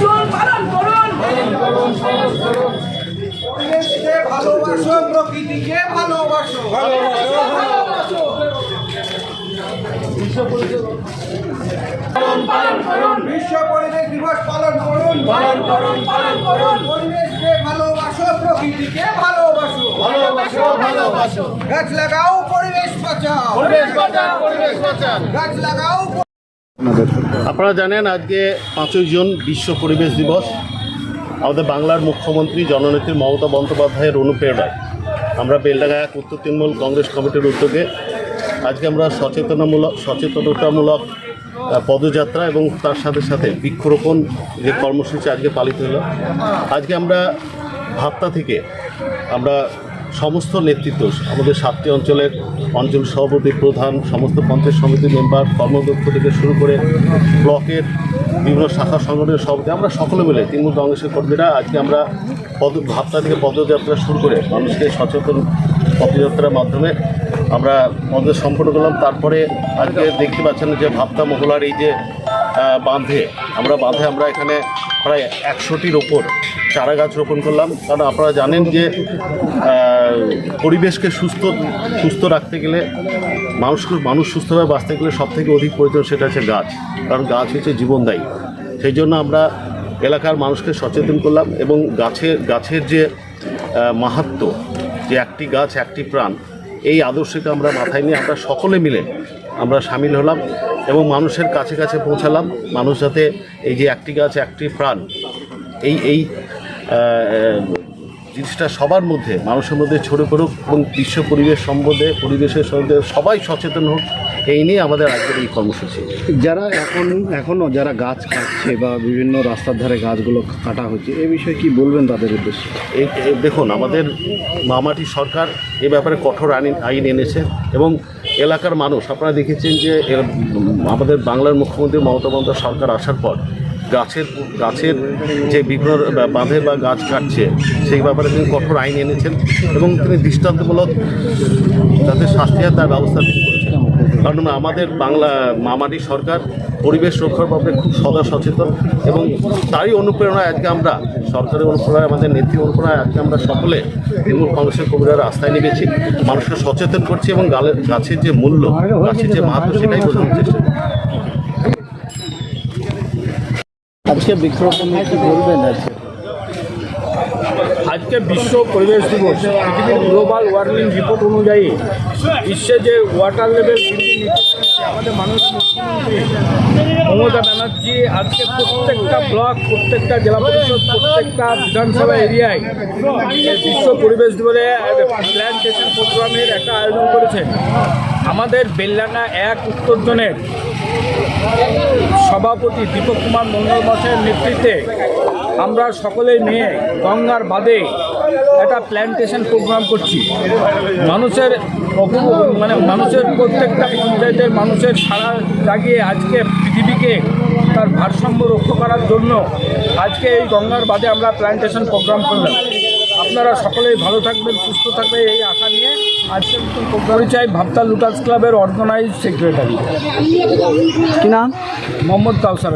June পালন করুন। পরিবেশকে ভালোবাসো প্রকৃতিকে ভালোবাসো। পালন বিশ্ব পরিবেশ দিবস পালন করুন। পালন করুন পালন করুন পরিবেশকে ভালোবাসো প্রকৃতিকে ভালোবাসো। ভালোবাসো ভালোবাসো গাছ লাগাও পরিবেশ বাঁচাও। পরিবেশ বাঁচান পরিবেশ বাঁচান গাছ লাগাও আপনারা জানেন আজকে পাঁচই জুন বিশ্ব পরিবেশ দিবস। আমাদের বাংলার মুখ্যমন্ত্রী জননেত্রী মমতা বন্দ্যোপাধ্যায়ের অনুপ্রেরণায় আমরা বেলডাঙ্গা এক, উত্তর তৃণমূল কংগ্রেস কমিটির উদ্যোগে আজকে আমরা সচেতনামূলক সচেতনতামূলক পদযাত্রা এবং তার সাথে সাথে বৃক্ষরোপণ যে কর্মসূচি আজকে পালিত হলো, আজকে আমরা ভাবতা থেকে আমরা সমস্ত নেতৃত্ব, আমাদের সাতটি অঞ্চলের অঞ্চল সভাপতি, প্রধান, সমস্ত পঞ্চায়েত সমিতি মেম্বার কর্মদক্ষ থেকে শুরু করে ব্লকের বিভিন্ন শাখা সংগঠনের সভাপতি, আমরা সকলে মিলে, তৃণমূল কংগ্রেসের কর্মীরা আজকে আমরা পদ ভাবতা থেকে পদযাত্রা শুরু করে মানুষকে সচেতন পদযাত্রার মাধ্যমে আমরা পদে সম্পন্ন করলাম। তারপরে আজকে দেখতে পাচ্ছেন যে ভাবতা মহলার এই যে বাঁধে, আমরা বাঁধে আমরা এখানে প্রায় একশোটির ওপর চারা গাছ রোপণ করলাম। কারণ আপনারা জানেন যে পরিবেশকে সুস্থ সুস্থ রাখতে গেলে মানুষকে মানুষ সুস্থভাবে বাঁচতে গেলে সব থেকে অধিক প্রয়োজন সেটা হচ্ছে গাছ। কারণ গাছ হচ্ছে জীবনদায়ী। সেই জন্য আমরা এলাকার মানুষকে সচেতন করলাম এবং গাছের গাছের যে আহ, মাহাত্ম্য যে একটি গাছ একটি প্রাণ এই আদর্শকে আমরা মাথায় নিয়ে আমরা সকলে মিলে আমরা সামিল হলাম এবং মানুষের কাছে কাছে পৌঁছালাম। মানুষ যাতে এই যে একটি গাছ একটি প্রাণ এই এই জিনিসটা সবার মধ্যে মানুষের মধ্যে ছড়ে পড়ুক এবং বিশ্ব পরিবেশ সম্বন্ধে পরিবেশের সম্বন্ধে সবাই সচেতন হোক এই নিয়ে আমাদের আজকের এই কর্মসূচি। যারা এখন এখনও যারা গাছ কাটছে বা বিভিন্ন রাস্তার ধারে গাছগুলো কাটা হচ্ছে এ বিষয়ে কি বলবেন তাদের উদ্দেশ্যে? দেখুন আমাদের মামাটি সরকার এ ব্যাপারে কঠোর আইন আইন এনেছে এবং এলাকার মানুষ আপনারা দেখেছেন যে আমাদের বাংলার মুখ্যমন্ত্রী মমতা বন্দ্যোপাধ্যায় সরকার আসার পর গাছের গাছের যে বিভিন্ন বাঁধে বা গাছ কাটছে, সেই ব্যাপারে তিনি কঠোর আইন এনেছেন এবং তিনি দৃষ্টান্তমূলক যাতে শাস্তি হয় তার ব্যবস্থা তিনি করেছেন। কারণ আমাদের বাংলা, মামাটি সরকার পরিবেশ রক্ষার ব্যাপারে খুব সদা সচেতন এবং তারই অনুপ্রেরণায় আজকে আমরা, সরকারের অনুপ্রেরণায়, আমাদের নেত্রী অনুপ্রেরণায় আজকে আমরা সকলে তৃণমূল কংগ্রেসের কবিরা রাস্তায় নেমেছি, মানুষকে সচেতন করছি এবং গাছের যে মূল্য, গাছের যে মাহাত্ম সেটাই বোঝানোর চেষ্টা করছি আজকে কি আজকে? আজকে বিশ্ব পরিবেশ দিবস, পৃথিবীর গ্লোবাল ওয়ার্মিং রিপোর্ট অনুযায়ী বিশ্বে যে ওয়াটার লেভেল আমাদের মুখ্যমন্ত্রী মমতা ব্যানার্জি আজকে প্রত্যেকটা ব্লক প্রত্যেকটা জেলা পরিষদ, প্রত্যেকটা বিধানসভা এরিয়ায় বিশ্ব পরিবেশ দিবসে প্ল্যান্টেশন প্রোগ্রামের একটা আয়োজন করেছে আমাদের বেল্লানা এক উত্তর জোনের সভাপতি দীপক কুমার মন্ডল নেতৃত্বে আমরা সকলে নিয়ে গঙ্গার বাদে একটা প্ল্যান্টেশন প্রোগ্রাম করছি। মানুষের মানে মানুষের প্রত্যেকটা পঞ্চায়েতের মানুষের সারা জাগিয়ে আজকে পৃথিবীকে তার ভারসাম্য রক্ষা করার জন্য আজকে এই গঙ্গার বাদে আমরা প্ল্যান্টেশন প্রোগ্রাম করলাম। আপনারা সকলেই ভালো থাকবেন, সুস্থ থাকবেন, এই আশা নিয়ে আজকের মতন পরিচয় ভাবতা লুটাস ক্লাবের অর্গানাইজ সেক্রেটারি কি নাম? মোহাম্মদ কাউসার